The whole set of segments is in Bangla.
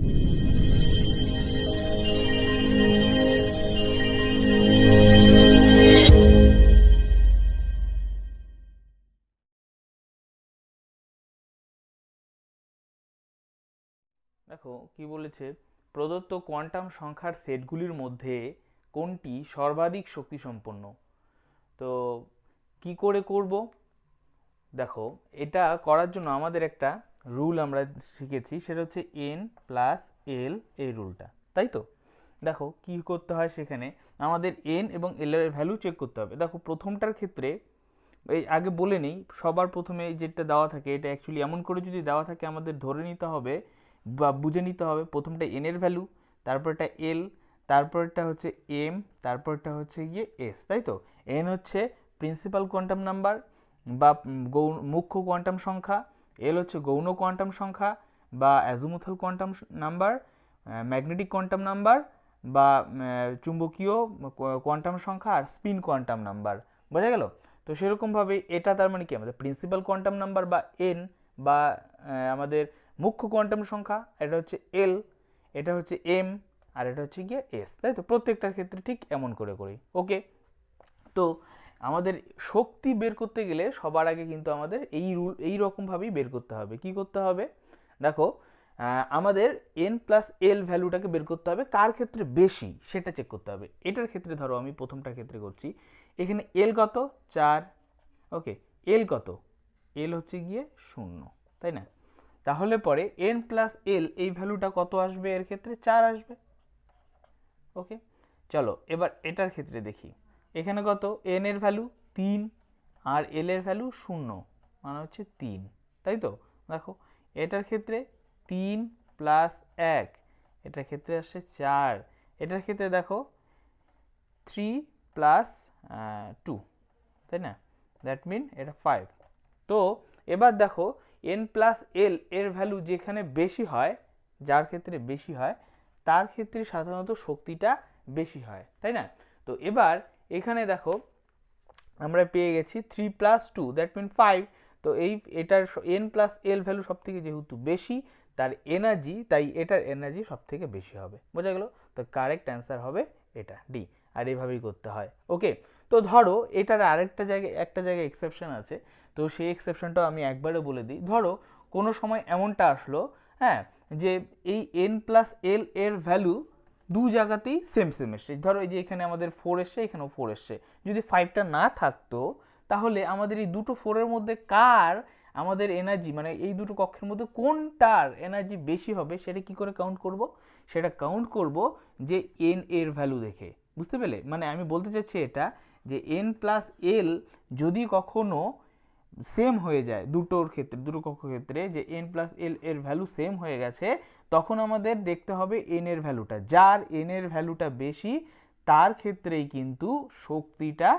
দেখো, কি বলেছে? প্রদত্ত কোয়ান্টাম সংখ্যার সেটগুলির মধ্যে কোনটি সর্বাধিক শক্তি সম্পন্ন তো কি করে করব? দেখো, এটা করার জন্য আমাদের একটা রুল আমরা শিখেছি, সেটা হচ্ছে এন প্লাস এল এই রুলটা, তাই তো? দেখো কি করতে হয় সেখানে, আমাদের এন এবং এল এর ভ্যালু চেক করতে হবে। দেখো প্রথমটার ক্ষেত্রে, এই আগে বলে নেই, সবার প্রথমে যেটা দেওয়া থাকে, এটা অ্যাকচুয়ালি এমন করে যদি দেওয়া থাকে, আমাদের ধরে নিতে হবে বা বুঝে নিতে হবে প্রথমটা এন এর ভ্যালু তারপরটা এল, তারপরটা হচ্ছে এম, তারপরটা হচ্ছে গিয়ে এস, তাই তো? এন হচ্ছে প্রিন্সিপাল কোয়ান্টাম নাম্বার বা মুখ্য কোয়ান্টাম সংখ্যা এল হচ্ছে গৌণ কোয়ান্টাম সংখ্যা বা azimuthal quantum number magnetic quantum number বা চুম্বকীয় কোয়ান্টাম সংখ্যা আর স্পিন কোয়ান্টাম নাম্বার বোঝা গেল? তো সেরকমভাবে এটা তার মানে কি? আমাদের প্রিন্সিপাল কোয়ান্টাম নাম্বার বা এন বা আমাদের মুখ্য কোয়ান্টাম সংখ্যা, এটা হচ্ছে এল এটা হচ্ছে এম আর এটা হচ্ছে গিয়ে এস তাই তো? প্রত্যেকটার ক্ষেত্রে ঠিক এমন করে করি। ওকে তো আমাদের শক্তি বের করতে গেলে সবার আগে কিন্তু আমাদের এই রুল, এই রকমভাবেই বের করতে হবে। কি করতে হবে? দেখো আমাদের এন প্লাস এল ভ্যালুটাকে বের করতে হবে। কার ক্ষেত্রে? বেশি। সেটা চেক করতে হবে। এটার ক্ষেত্রে ধরো আমি প্রথমটার ক্ষেত্রে করছি। এখানে এল কত? চার। ওকে এল কত? এল হচ্ছে গিয়ে শূন্য। তাই না? তাহলে পরে এন প্লাস এল এই ভ্যালুটা কত আসবে এর ক্ষেত্রে? চার আসবে। ওকে চলো, এবার এটার ক্ষেত্রে দেখি। এখানে কত? এন এর ভ্যালু তিন আর এল এর ভ্যালু শূন্য মানে হচ্ছে তিন, তাই তো? দেখো, এটার ক্ষেত্রে তিন প্লাস এক, এটার ক্ষেত্রে আসছে চার, এটার ক্ষেত্রে দেখো থ্রি প্লাস টু তাই না? দ্যাট মিন এটা ফাইভ তো এবার দেখো এন প্লাস এল এর ভ্যালু যেখানে বেশি হয়, যার ক্ষেত্রে বেশি হয়, তার ক্ষেত্রে সাধারণত শক্তিটা বেশি হয়, তাই না? তো এবার এখানে দেখো, আমরা পেয়ে গেছি three plus two that mean five তো এই, এটার এন প্লাস এল ভ্যালু সব থেকে যেহেতু বেশি, তার এনার্জি তাই এটার এনার্জি সব থেকে বেশি হবে। বোঝা গেল? তো কারেক্ট অ্যান্সার হবে এটা ডি আর এভাবেই করতে হয়। ওকে তো ধরো, এটার আরেকটা জায়গায় একটা জায়গায় এক্সেপশন আছে। তো সেই এক্সেপশনটাও আমি একবারে বলে দিই। ধরো, কোনো সময় এমনটা আসলো হ্যাঁ যে এই এন প্লাস এল এর ভ্যালু দু জায়গাতেই সেম সেম এসছে। ধরো এই যে এখানে আমাদের ফোর এসছে, এখানেও ফোর এসছে। যদি ফাইভটা না থাকতো, তাহলে আমাদের এই দুটো ফোরের মধ্যে কার আমাদের এনার্জি মানে এই দুটো কক্ষের মধ্যে কোনটার এনার্জি বেশি হবে, সেটা কি করে কাউন্ট করব? সেটা কাউন্ট করব যে এন এর ভ্যালু দেখে। বুঝতে পেলে? মানে আমি বলতে চাচ্ছি এটা যে এন প্লাস এল যদি কখনো সেম হয়ে যায় দুটোর ক্ষেত্রে দুটো কক্ষ ক্ষেত্রে যে এন প্লাস এল এর ভ্যালু সেম হয়ে গেছে, তখন আমাদের দেখতে হবে এন এর ভ্যালুটা যার এন এর ভ্যালুটা বেশি, তার ক্ষেত্রেই কিন্তু শক্তিটা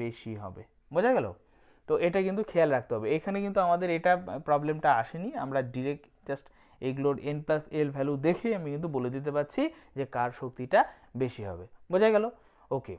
বেশি হবে। বোঝা গেল? তো এটা কিন্তু খেয়াল রাখতে হবে। এখানে কিন্তু আমাদের এটা প্রবলেমটা আসেনি। আমরা ডিরেক্ট জাস্ট এগুলোর এন প্লাস এল ভ্যালু দেখে আমি কিন্তু বলে দিতে পারছি যে কার শক্তিটা বেশি হবে। বোঝা গেল? ওকে